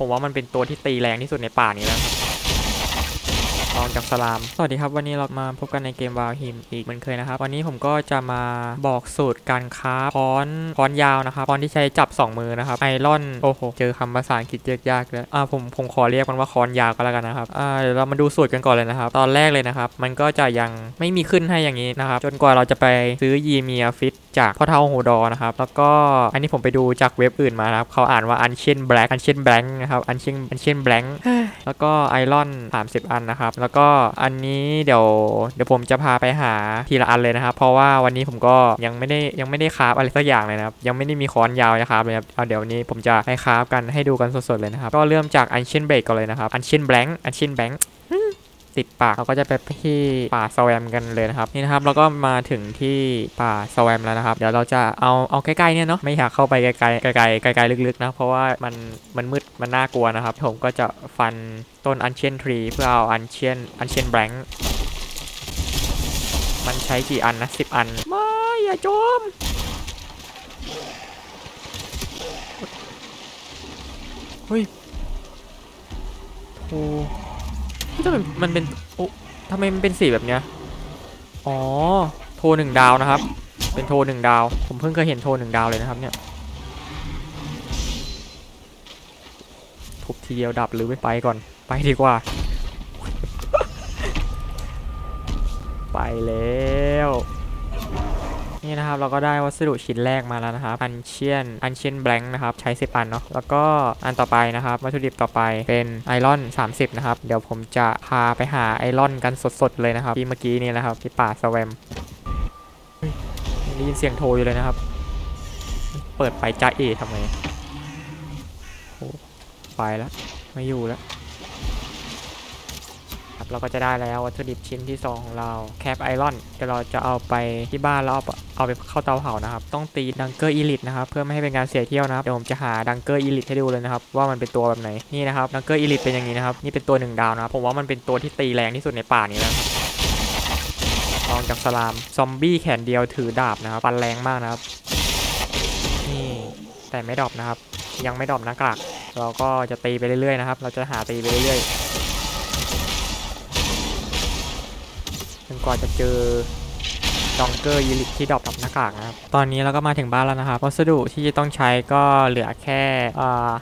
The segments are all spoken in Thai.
ผมว่ามันเป็นตัวที่ตีแรงที่สุดในป่านี้แล้ว ครับลองจากสลาม สวัสดีครับ วันนี้เรามาพบกันในเกมวาวฮิมอีกเหมือนเคยนะครับ วันนี้ผมก็จะมาบอกสูตรการคราฟค้อนค้อนยาวนะครับค้อนที่ใช้จับ 2 มือนะครับไอรอนโอ้โหเจอคำภาษาอังกฤษยากๆเลยอ่าผมผมขอเรียกมันว่าค้อนยาวก็แล้วกันนะครับอ่าเดี๋ยวเรามาดูสูตรกันก่อนเลยนะครับ ตอนแรกเลยนะครับ มันก็จะยังไม่มีขึ้นให้อย่างนี้นะครับ จนกว่าเราจะไปซื้อยีเมียฟิตจากพ่อเท่าโฮดอนะครับแล้วก็อันนี้ผมไปดูจากเว็บอื่นมานะครับเขาอ่านว่าอันเชนแบล็กอันเชนแบล็กนะครับอันเชนอันเชนแบล็กแล้วก็ไอรอน30 อันนะครับแล้วก็อันนี้เดี๋ยวเดี๋ยวผมจะพาไปหาทีละอันเลยนะครับ เพราะว่าวันนี้ผมก็ยังไม่ได้ยังไม่ได้คราฟอะไรสักอย่างเลยนะครับยังไม่ได้มีค้อนยาวนะครับเลยครับเอาเดี๋ยววันนี้ผมจะไปคราฟกันให้ดูกันสดๆเลยนะครับก็เริ่มจากอันเชนเบรกก่อนเลยนะครับอันเชนแบงค์อันเชนแบงค์ ติดปากเราก็จะไปที่ป่าสแวมกันเลยนะครับนี่นะครับเราก็มาถึงที่ป่าสแวมแล้วนะครับ เดี๋ยวเราจะเอาเอาใกล้ๆเนี่ยเนาะไม่อยากเข้าไปไกลๆไกลๆไกลๆลึกๆนะเพราะว่ามันมันมืดมันน่ากลัวนะครับผมก็จะฟันต้นอันเชียนทรีเพื่อเอาอันเชียนอันเชียนแบงค์มันใช้กี่อันนะสิบอันไม่อย่าโจมเฮ้ยโอ้ ทำไมมันเป็นโอ้ทำไมมันเป็นสีแบบเนี้ย อ๋อ โทหนึ่งดาวนะครับ เป็นโทหนึ่งดาว ผมเพิ่งเคยเห็นโทหนึ่งดาวเลยนะครับเนี่ย ทุบทีเดียวดับหรือไม่ไปก่อน ไปดีกว่า ไปแล้ว นี่นะครับเราก็ได้วัสดุชิ้นแรกมาแล้วนะครับอันเชียนอันเชียนแบงค์นะครับใช้10อันเนาะแล้วก็อันต่อไปนะครับวัตถุดิบต่อไปเป็นไอรอน 30 นะครับ เดี๋ยวผมจะพาไปหาไอรอนกันสดๆเลยนะครับที่เมื่อกี้นี่นะครับที่ป่าสแวมได้ยินเสียงโทรอยู่เลยนะครับ เปิดไปจ้าเอทำไมโอ้ไปแล้วไม่อยู่แล้ว เราก็จะได้แล้ววัตถุดิบชิ้นที่2ของเราแคปไอรอนเดี๋ยวเราจะเอาไปที่บ้านแล้วเอาไปเอาไปเข้าเตาเผานะครับ ต้องตีดังเกอร์อีลิทนะครับ เพื่อไม่ให้เป็นการเสียเที่ยวนะครับ เดี๋ยวผมจะหาดังเกอร์อีลิทให้ดูเลยนะครับ ว่ามันเป็นตัวแบบไหน นี่นะครับดังเกอร์อีลิทเป็นอย่างนี้นะครับนี่เป็นตัวหนึ่งดาวนะครับผมว่ามันเป็นตัวที่ตีแรงที่สุดในป่านี้นะครับลองจากสลามซอมบี้แขนเดียวถือดาบนะครับฟันแรงมากนะครับนี่แต่ไม่ดรอปนะครับ ยังไม่ดรอปหน้ากากเราก็จะตีไปเรื่อยๆนะครับ เราจะหาตีไปเรื่อยๆ นกว่าจะเจอดองเกอร์ยีลิกที่ดรอปกับหน้ากากนะครับ ตอนนี้เราก็มาถึงบ้านแล้วนะครับวัสดุที่จะต้องใช้ก็เหลือแค่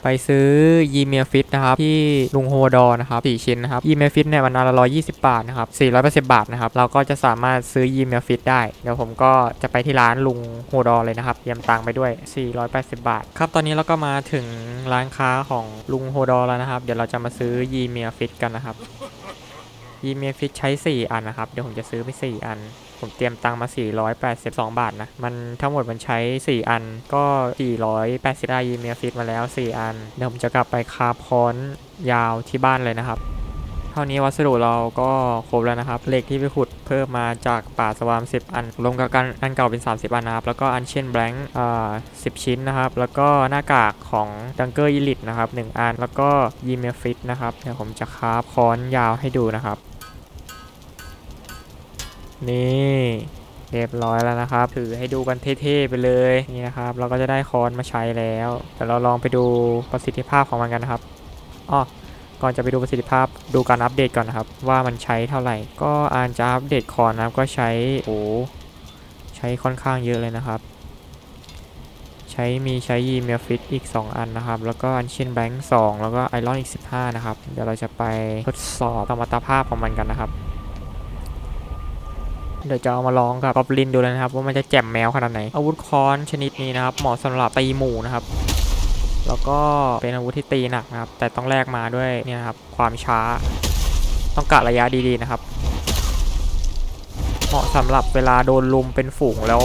ไปซื้อยีเมียฟิตนะครับ ที่ลุงโฮดอนะครับสี่ชิ้นนะครับยีเมียฟิตเนี่ยวันละร้อยยี่สิบบาทนะครับสี่ร้อยแปดสิบบาทนะครับ เราก็จะสามารถซื้อยีเมียฟิตได้ เดี๋ยวผมก็จะไปที่ร้านลุงโฮดอเลยนะครับเตรียมตังค์ไปด้วย 480 บาท ครับ ตอนนี้เราก็มาถึงร้านค้าของลุงโฮดอแล้วนะครับ เดี๋ยวเราจะมาซื้อยีเมียฟิตกันนะครับ ยีเมฟิชใช้ 4 อันนะครับ เดี๋ยวผมจะซื้อไป 4 อัน ผมเตรียมตังค์มา 482 บาทนะ มันทั้งหมดมันใช้ 4 อันก็ 480ได้ยีเมฟิตมาแล้ว 4 อัน เดี๋ยวผมจะกลับไปคาบคอนยาวที่บ้านเลยนะครับเท่านี้วัสดุเราก็ครบแล้วนะครับ เหล็กที่ไปขุดเพิ่มมาจากป่าสวาม 10 อัน รวมกับกันอันเก่าเป็น 30 อันนะครับ แล้วก็อันเชนแบงค์อ่า10ชิ้นนะครับ แล้วก็หน้ากากของดังเกอร์อีลิทนะครับ 1 อัน แล้วก็ยีเมฟิตนะครับ เดี๋ยวผมจะคาบค้อนยาวให้ดูนะครับ นี่เรียบร้อยแล้วนะครับ ถือให้ดูกันเท่ๆไปเลยนี่นะครับ เราก็จะได้คอนมาใช้แล้วแต่เราลองไปดูประสิทธิภาพของมันกันนะครับอ้อก่อนจะไปดูประสิทธิภาพดูการอัปเดตก่อนนะครับ ว่ามันใช้เท่าไหร่ ก็อ่านจะอัปเดตคอนนะครับก็ใช้โอ้ใช้ค่อนข้างเยอะเลยนะครับ ใช้มีใช้ยีเมลฟิตอีก 2 อันนะครับ แล้วก็อันเชนแบงค์2แล้วก็ไอรอนอีก 15 นะครับ เดี๋ยวเราจะไปทดสอบสมรรถภาพของมันกันนะครับ เดี๋ยวจะเอามาลองกับกอบลินดูเลยนะครับ ว่ามันจะแจ่มแมวขนาดไหน อาวุธค้อนชนิดนี้นะครับ เหมาะสำหรับตีหมู่นะครับแล้วก็เป็นอาวุธที่ตีหนักนะครับ แต่ต้องแลกมาด้วยเนี่ยครับความช้า ต้องกะระยะดีๆนะครับ เหมาะสำหรับเวลาโดนลุมเป็นฝูงแล้ว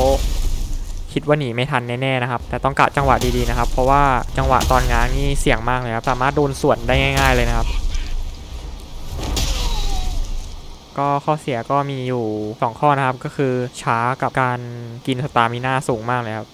คิดว่าหนีไม่ทันแน่ๆนะครับ แต่ต้องกะจังหวะดีๆนะครับ เพราะว่าจังหวะตอนง้างนี่เสี่ยงมากเลยครับ สามารถโดนสวนได้ง่าย ๆเลยนะครับ ก็ข้อเสียก็มีอยู่ 2 ข้อนะครับ ก็คือช้ากับการกินสตามิน่าสูงมากเลยครับ